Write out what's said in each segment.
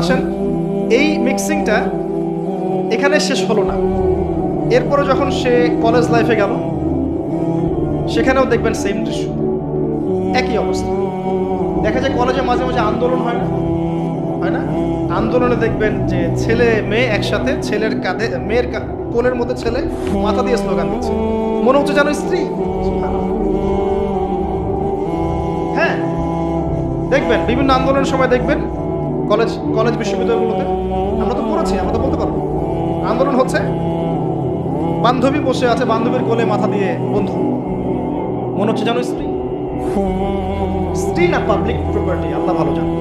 আসেন, এই মিক্সিংটা এখানে শেষ হলো না। এরপরে যখন সে কলেজ লাইফে গেল, সেখানেও দেখবেন সেম দৃশ্য একই অবস্থা। দেখা যায় কলেজে মাঝে মাঝে আন্দোলন হয় না হয় না? আন্দোলনে দেখবেন যে ছেলে, মেয়ে একসাথে ছেলের কাঁধে, মেয়ের কোলের মধ্যে ছেলে মাথা দিয়ে স্লোগান দিচ্ছে। মনে হচ্ছে জানো স্ত্রী। হ্যাঁ দেখবেন বিভিন্ন আন্দোলনের সময় দেখবেন কলেজ কলেজ বিশ্ববিদ্যালয়গুলোতে আমরা তো পড়েছি, আমরা তো বলতে পারব। আন্দোলন হচ্ছে। বান্ধবী বসে আছে, বান্ধবীর কোলে মাথা দিয়ে বন্ধু। মনে হচ্ছে জানো স্ত্রী। স্ত্রী না পাবলিক প্রপার্টি আল্লাহ ভালো জানে।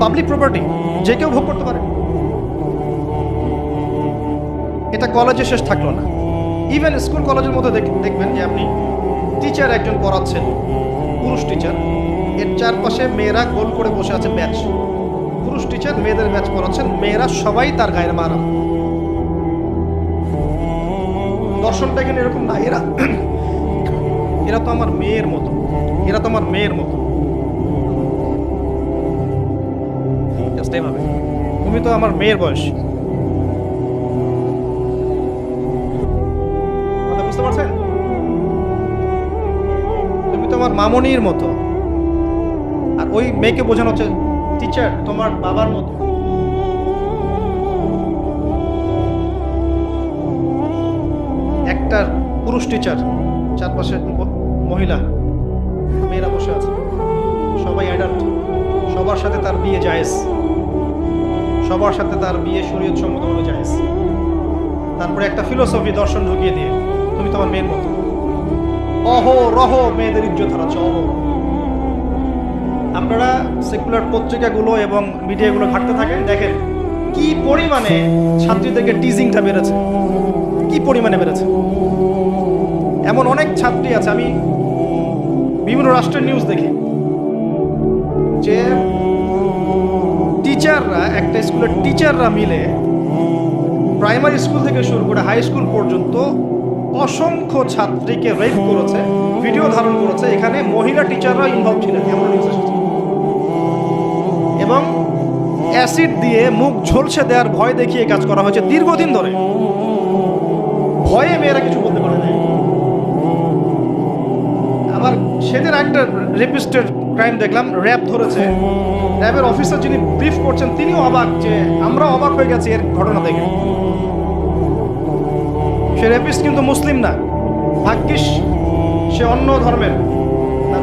পাবলিক প্রপার্টি যে কেউ ভোগ করতে পারে। এটা কলেজে শেষ থাকল না। ইভেন স্কুল কলেজের মধ্যে দেখ- দেখবেন যে আপনি টিচার একজন পড়াচ্ছেন, পুরুষ টিচার এর চারপাশে মেয়েরা গোল করে বসে আছে ব্যাচ পুরুষ টিচার, মেয়েদের ম্যাচ পড়াচ্ছেন। মেয়েরা সবাই তার গায়ের মারা দর্শনটা কিন্তু এরকম না। এরা এরা তো আমার মেয়ের মতো। এরা তো আমার মেয়ের মতো। তুমি তো আমার মেয়ের বয়স। বুঝতে পারছেন? তুমি তো আমার মামনির মতো। আর ওই মেয়েকে বোঝানো হচ্ছে টিচার তোমার বাবার মতো। একটা পুরুষ টিচার চারপাশে মহিলা, মেয়েরা বসে আছে। সবাই অ্যাডাল্ট সবার সাথে তার বিয়ে জায়েজ। সবার সাথে তার বিয়ে শরীয়ত সম্মতভাবে জায়েজ। তারপরে একটা ফিলোসফি দর্শন ঢুকিয়ে দিয়ে, তুমি তোমার মেয়ের মতো। অহ রহ মেয়েদের ইজ্জত হারাচ্ছে অহ আপনারা সেকুলার পত্রিকাগুলো এবং মিডিয়াগুলো ঘাটতে থাকেন, দেখেন কি পরিমাণে ছাত্রীদেরকে টিজিংটা বেড়েছে। কি পরিমাণে বেড়েছে। এমন অনেক ছাত্রী আছে, আমি বিভিন্ন রাষ্ট্রের নিউজ দেখি, যে টিচাররা একটা স্কুলের টিচাররা মিলে প্রাইমারি স্কুল থেকে শুরু করে হাই স্কুল পর্যন্ত অসংখ্য ছাত্রীকে রেপ করেছে ভিডিও ধারণ করেছে। এখানে মহিলা টিচাররা ইনভলভ ছিলেন, এমন নিউজ এসেছে এবং অ্যাসিড দিয়ে মুখ ঝলসে দেওয়ার ভয় দেখিয়ে কাজ করা হয়েছে দীর্ঘদিন ধরে। ভয়ে মেয়েরা কিছু বলতে পারে আবার সেদিন একটা রেপিস্টের ক্রাইম দেখলাম, র্যাব ধরেছে। র্যাবের অফিসার যিনি ব্রিফ করছেন, তিনিও অবাক যে আমরা অবাক হয়ে গেছি এর ঘটনা দেখে। সে রেপিস্ট কিন্তু মুসলিম না। ভাগ্যিস সে অন্য ধর্মের।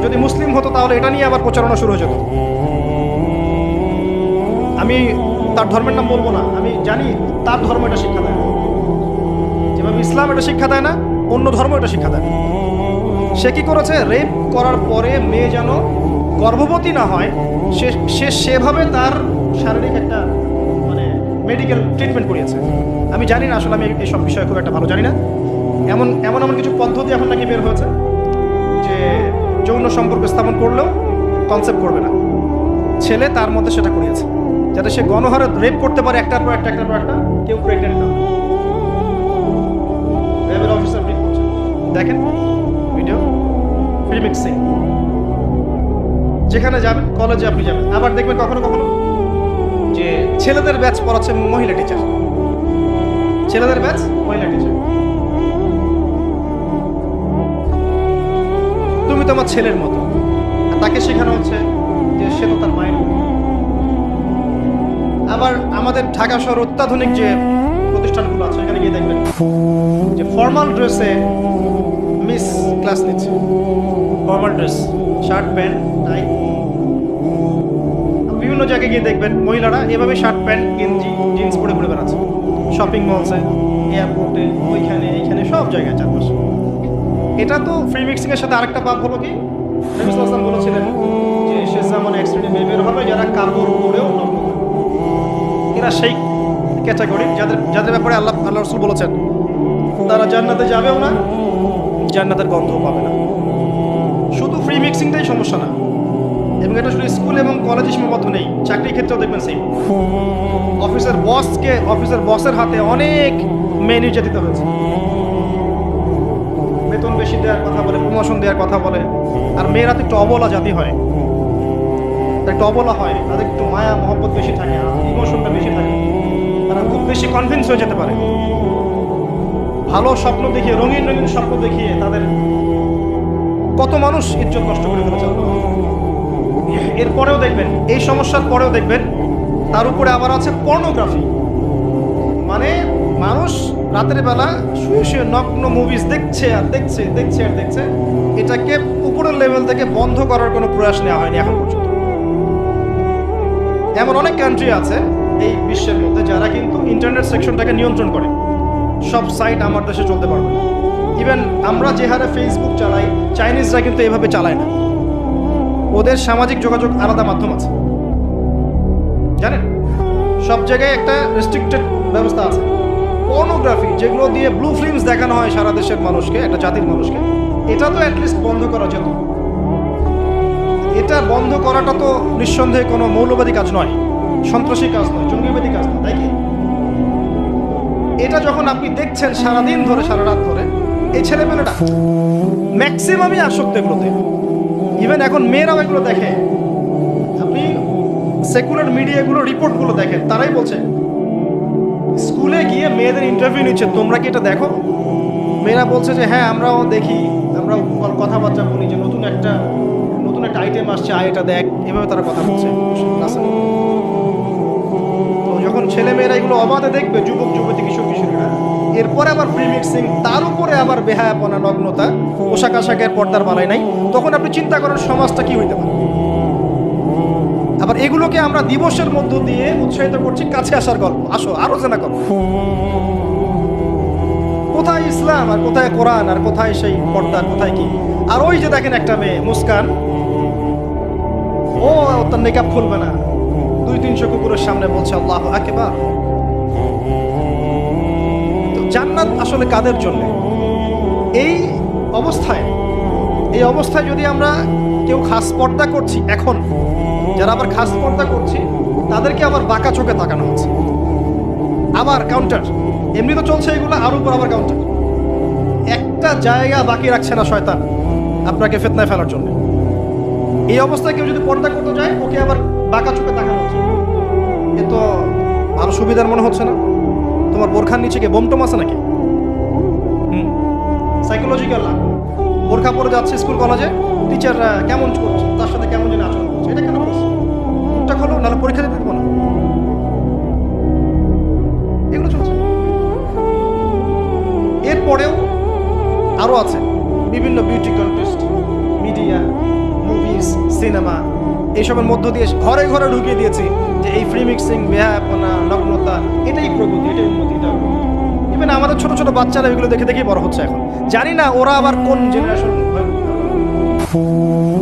যদি মুসলিম হতো তাহলে এটা নিয়ে আবার প্রচারণা শুরু হয়ে যেত। আমি তার ধর্মের নাম বলব না। আমি জানি তার ধর্ম এটা শিক্ষা দেয় না। যেভাবে ইসলাম এটা শিক্ষা দেয় না, অন্য ধর্ম এটা শিক্ষা দেয়। সে কি করেছে? রেপ করার পরে মেয়ে যেন গর্ভবতী না হয়, সে সে সেভাবে তার শারীরিক একটা মানে মেডিকেল ট্রিটমেন্ট করিয়েছে। আমি জানি না, আসলে আমি এইসব বিষয়ে খুব একটা ভালো জানি না। এমন এমন এমন কিছু পদ্ধতি এখন নাকি বের হয়েছে যে যৌন সম্পর্ক স্থাপন করলেও কনসেপ্ট করবে না। ছেলে তার মধ্যে সেটা করিয়েছে। যাতে সে গণহারে রেপ করতে পারে একটার পর একটা, একটার পর একটা, কেউ প্রেগনেন্ট না অফিসার দেখেন ভিডিও ফিল্মিক্সিং যেখানে যাবেন কলেজে আপনি যাবেন। আবার দেখবেন কখনো কখনো যে ছেলেদের ব্যাচ পড়াচ্ছে মহিলা টিচার ছেলেদের ব্যাচ মহিলা টিচার তুমি তোমার ছেলের মতো। তাকে শেখানো হচ্ছে যে সে তো তার মায়ের। আবার আমাদের ঢাকা শহর অত্যাধুনিক যে প্রতিষ্ঠানগুলো আছে, এখানে গিয়ে দেখবেন যে ফর্মাল ড্রেসে মিস ক্লাস নিচ্ছে। Formal dress shirt pant tie বিভিন্ন জায়গায় গিয়ে দেখবেন মহিলারা এভাবে শার্ট প্যান্ট গেঞ্জি জিন্স পরে ঘুরে বেড়াচ্ছে। শপিং মলসে এয়ারপোর্টে ওইখানে, এইখানে, সব জায়গায় চারপাশে। এটা তো ফ্রি মিক্সিংয়ের সাথে আরেকটা পাপ হলো কি? বলেছিলেন যে শেষ শ্রেণি মেয়ে বের হবে, যারা কাপড় পরেও। এরা সেই ক্যাটাগরি যাদের যাদের ব্যাপারে আল্লাহ আল্লাহ রসুল বলেছেন, তারা জান্নাতে যাবেও না, জান্নাতের গন্ধও পাবে না। শুধু ফ্রি মিক্সিংটাই সমস্যা না। এবং এটা শুধু স্কুল এবং কলেজে সীমাবদ্ধ নেই, চাকরির ক্ষেত্রেও দেখবেন সেই অফিসের বসকে অফিসের বসের হাতে অনেক মেয়ে নির্যাতিত হয়েছে। বেতন বেশি দেওয়ার কথা বলে প্রমোশন দেওয়ার কথা বলে, আর মেয়েরা তো একটু অবলা জাতি হয়। একটু অবলা হয়, তাদের একটু মায়া, মহব্বত বেশি থাকে ইমোশনটা বেশি থাকে। তারা খুব বেশি কনভিন্স হয়ে যেতে পারে। ভালো স্বপ্ন দেখিয়ে, রঙিন রঙিন স্বপ্ন দেখিয়ে তাদের কত মানুষ ইজ্জত নষ্ট করে ফেলেছে। এরপরেও দেখবেন, এই সমস্যার পরেও দেখবেন, তার উপরে আবার আছে পর্নোগ্রাফি মানে মানুষ রাতের বেলা শুয়ে শুয়ে নগ্ন মুভিজ দেখছে আর দেখছে দেখছে আর দেখছে। এটাকে উপরের লেভেল থেকে বন্ধ করার কোনো প্রয়াস নেওয়া হয়নি এখন পর্যন্ত। এমন অনেক কান্ট্রি আছে এই বিশ্বের মধ্যে যারা কিন্তু ইন্টারনেট সেকশনটাকে নিয়ন্ত্রণ করে। সব সাইট আমার দেশে চলতে পারবে ইভেন আমরা যে হারে ফেসবুক চালাই চাইনিজরা কিন্তু এভাবে চালায় না। ওদের সামাজিক যোগাযোগ আলাদা মাধ্যম আছে। জানেন? সব জায়গায় একটা রেস্ট্রিক্টেড ব্যবস্থা আছে। পর্নোগ্রাফি যেগুলো দিয়ে ব্লু ফিল্মস দেখানো হয় সারা দেশের মানুষকে, একটা জাতির মানুষকে, এটা তো অ্যাটলিস্ট বন্ধ করা যেত এটা বন্ধ করাটা তো নিঃসন্দেহে কোনো মৌলবাদী কাজ নয়, সন্ত্রাসী কাজ নয়, জঙ্গিবাদী কাজ নয়, তাই কি? এটা যখন আপনি দেখছেন সারাদিন ধরে, সারা রাত ধরে, এই ছেলেমেয়েটা ম্যাক্সিমামই আসক্ত এগুলোতে। ইভেন এখন মেয়েরাও এগুলো দেখে। আপনি সেকুলার মিডিয়াগুলো, রিপোর্টগুলো দেখেন, তারাই বলছে, স্কুলে গিয়ে মেয়েদের ইন্টারভিউ নিচ্ছে, তোমরা কি এটা দেখো? মেয়েরা বলছে যে হ্যাঁ আমরাও দেখি আমরা কথাবার্তা বলি যে নতুন একটা নতুন একটা আইটেম আসছে, আয় এটা দেখ। এভাবে তারা কথা বলছে। যখন ছেলে মেয়েরা এগুলো অবাধে দেখবে, যুবক, যুবতী কিশোর কিশোরীরা এরপরে আবার ফ্রি মিক্সিং তার উপরে আবার বেহায়াপনা নগ্নতা, পোশাক আশাকের পর্দার বালাই নাই। তখন আপনি চিন্তা করেন, সমাজটা কি হইতে পারে? আবার এগুলোকে আমরা দিবসের মধ্য দিয়ে উৎসাহিত করছি, কাছে আসার গল্প। আসো, আরও জানা করো। কোথায় ইসলাম, আর কোথায় কোরআন, আর কোথায় সেই পর্দা, আর কোথায় কি? আর ওই যে দেখেন একটা মেয়ে, মুস্কান। তার মেকআপ খুলবে না। দুই তিনশো কুকুরের সামনে বলছে, আল্লাহ একেবার জান্নাত আসলে কাদের জন্য? এই অবস্থায় এই অবস্থায় যদি আমরা কেউ খাস পর্দা করছি, এখন যারা আবার খাস পর্দা করছি, তাদেরকে আবার বাঁকা চোখে তাকানো হচ্ছে। আবার কাউন্টার এমনি তো চলছে এগুলো, আর উপর আবার কাউন্টার একটা জায়গা বাকি রাখছে না শয়তান আপনাকে ফেতনায় ফেলার জন্য। এই অবস্থায় কেউ যদি পর্দা করতে যায়, ওকে আবার বাঁকা চোখে তাকানো হচ্ছে। এ তো আরও সুবিধার মনে হচ্ছে না। তোমার বোরখার নিচে গিয়ে বোমটম আছে নাকি? সাইকোলজিক্যাল না। বোরখা পরে যাচ্ছে স্কুল, কলেজে। টিচাররা কেমন করছে? তার সাথে কেমন যেন আচরণ করছে? এটা কেন করছে? মুখটা খোলো, নাহলে পরীক্ষা দিতে দেবো না। এগুলো চলছে। এরপরেও আরও আছে। বিভিন্ন বিউটি সিনেমা এইসবের মধ্য দিয়ে ঘরে ঘরে ঢুকিয়ে দিয়েছি যে এই ফ্রি মিক্সিং বেহাপনা নগ্নতা, এটাই প্রগতি, এটাই উন্নতি এটা ইভেন আমাদের ছোট ছোট বাচ্চারা এগুলো দেখে দেখেই বড় হচ্ছে এখন। জানি না ওরা আবার কোন জেনারেশন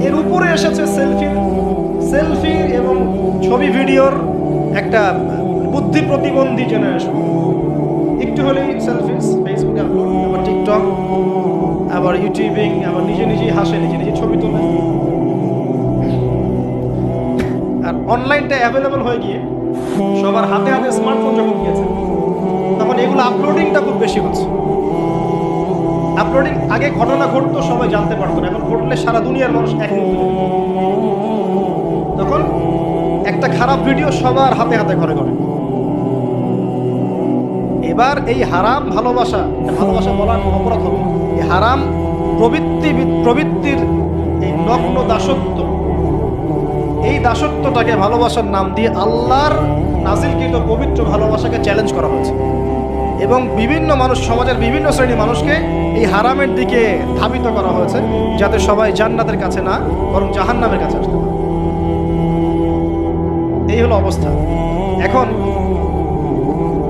এর উপরে এসেছে সেলফি সেলফি এবং ছবি, ভিডিওর একটা বুদ্ধি প্রতিবন্ধী জেনারেশন একটু হলেই সেলফি ফেসবুকে আপলোড আবার টিকটক আবার ইউটিউবিং আবার নিজে নিজেই হাসে, নিজে নিজে ছবি তোলে। অনলাইনটা অ্যাভেলেবল হয়ে গিয়ে সবার হাতে হাতে স্মার্টফোন যখন গিয়েছে, তখন এগুলো আপলোডিংটা খুব বেশি হচ্ছে। আপলোডিং আগে ঘটনা ঘটতো, সবাই জানতে পারতো না। এখন ঘটলে সারা দুনিয়ার মানুষ এক তখন একটা খারাপ ভিডিও সবার হাতে হাতে ঘরে ঘরে। এবার এই হারাম ভালোবাসা ভালোবাসা বলার অপরাধ হবে এই হারাম প্রবৃত্তি, প্রবৃত্তির এই নগ্ন দাসত্ব দাসত্বটাকে ভালোবাসার নাম দিয়ে আল্লাহর নাজিলকৃত পবিত্র ভালোবাসাকে চ্যালেঞ্জ করা হয়েছে। এবং বিভিন্ন মানুষ, সমাজের বিভিন্ন শ্রেণির মানুষকে এই হারামের দিকে ধাবিত করা হয়েছে, যাতে সবাই জান্নাতের কাছে না, বরং জাহান্নামের কাছে আসতে পারে। এই হলো অবস্থা। এখন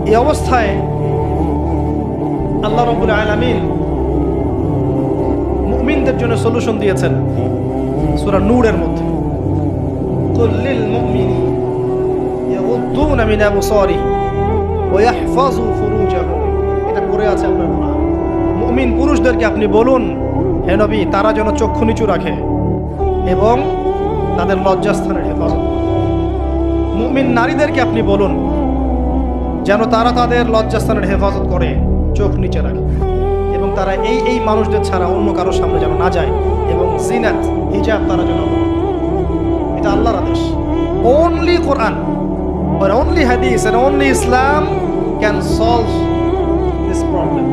এই অবস্থায় আল্লাহ রবুল আলমিন মুমিনদের জন্য সলিউশন দিয়েছেন সুরা নূরের মধ্যে। এটা মুমিন পুরুষদেরকে আপনি বলুন, হে নবী, তারা যেন চক্ষু নিচু রাখে এবং তাদের লজ্জাস্থানের হেফাজত মুমিন নারীদেরকে আপনি বলুন, যেন তারা তাদের লজ্জাস্থানের হেফাজত করে, চোখ নিচে রাখে এবং তারা এই এই মানুষদের ছাড়া অন্য কারোর সামনে যেন না যায় এবং জিনাত, হিজাব তারা যেন। এটা আল্লাহর আদেশ only Quran or only hadith and only Islam can can solve this problem